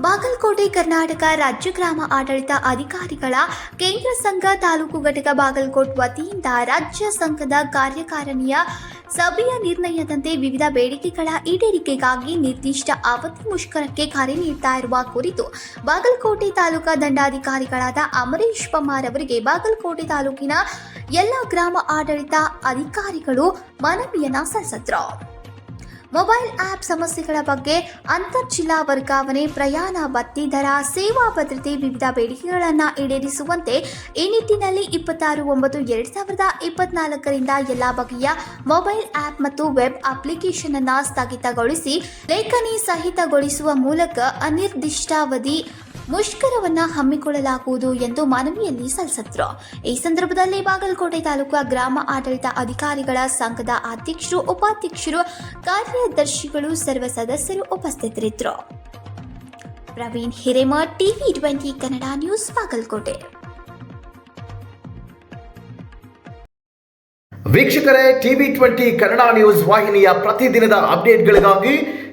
ಬಾಗಲಕೋಟೆ, ಕರ್ನಾಟಕ ರಾಜ್ಯ ಗ್ರಾಮ ಆಡಳಿತ ಅಧಿಕಾರಿಗಳ ಕೇಂದ್ರ ಸಂಘ ತಾಲೂಕು ಘಟಕ ಬಾಗಲಕೋಟ್ ವತಿಯಿಂದ ರಾಜ್ಯ ಸಂಘದ ಕಾರ್ಯಕಾರಿಣಿಯ ಸಭೆಯ ನಿರ್ಣಯದಂತೆ ವಿವಿಧ ಬೇಡಿಕೆಗಳ ಈಡೇರಿಕೆಗಾಗಿ ನಿರ್ದಿಷ್ಟ ಅವಧಿ ಮುಷ್ಕರಕ್ಕೆ ಕರೆ ನೀಡ್ತಾ ಇರುವ ಕುರಿತು ಬಾಗಲಕೋಟೆ ತಾಲೂಕಾ ದಂಡಾಧಿಕಾರಿಗಳಾದ ಅಮರೀಶ್ ಪಮಾರ್ ಅವರಿಗೆ ಬಾಗಲಕೋಟೆ ತಾಲೂಕಿನ ಎಲ್ಲ ಗ್ರಾಮ ಆಡಳಿತ ಅಧಿಕಾರಿಗಳು ಮನವಿಯನ್ನ ಸಲ್ಲಿಸಿದ್ರು. ಮೊಬೈಲ್ ಆಪ್ ಸಮಸ್ಯೆಗಳ ಬಗ್ಗೆ ಅಂತರ್ಜಿಲ್ಲಾ ವರ್ಗಾವಣೆ, ಪ್ರಯಾಣ ಬತ್ತಿ ದರ, ಸೇವಾ ಭದ್ರತೆ, ವಿವಿಧ ಬೇಡಿಕೆಗಳನ್ನು ಈಡೇರಿಸುವಂತೆ ಈ ನಿಟ್ಟಿನಲ್ಲಿ ಇಪ್ಪತ್ತಾರು, ಒಂಬತ್ತು, ಎರಡು ಸಾವಿರದ ಇಪ್ಪತ್ನಾಲ್ಕರಿಂದ ಎಲ್ಲ ಬಗೆಯ ಮೊಬೈಲ್ ಆಪ್ ಮತ್ತು ವೆಬ್ ಅಪ್ಲಿಕೇಶನ್ ಅನ್ನು ಸ್ಥಗಿತಗೊಳಿಸಿ ಲೇಖನಿ ಸಹಿತಗೊಳಿಸುವ ಮೂಲಕ ಅನಿರ್ದಿಷ್ಟಾವಧಿ ಮುಷ್ಕರವನ್ನ ಹಮ್ಮಿಕೊಳ್ಳಲಾಗುವುದು ಎಂದು ಮನವಿಯಲ್ಲಿ ಸಲ್ಲಿಸಿದ್ರು ಈ ಸಂದರ್ಭದಲ್ಲಿ ಬಾಗಲಕೋಟೆ ತಾಲೂಕು ಗ್ರಾಮ ಆಡಳಿತ ಅಧಿಕಾರಿಗಳ ಸಂಘದ ಅಧ್ಯಕ್ಷರು, ಉಪಾಧ್ಯಕ್ಷರು, ಕಾರ್ಯದರ್ಶಿಗಳು, ಸರ್ವ ಸದಸ್ಯರು ಉಪಸ್ಥಿತರಿದ್ದರು. Praveen Hiremath TV twenty Kannada news Bagalkote. ವೀಕ್ಷಕರೇ, ಟಿವಿ ಟ್ವೆಂಟಿ ಕನ್ನಡ ನ್ಯೂಸ್ ವಾಹಿನಿಯ ಪ್ರತಿದಿನದ ಅಪ್ಡೇಟ್ಗಳಿಗಾಗಿ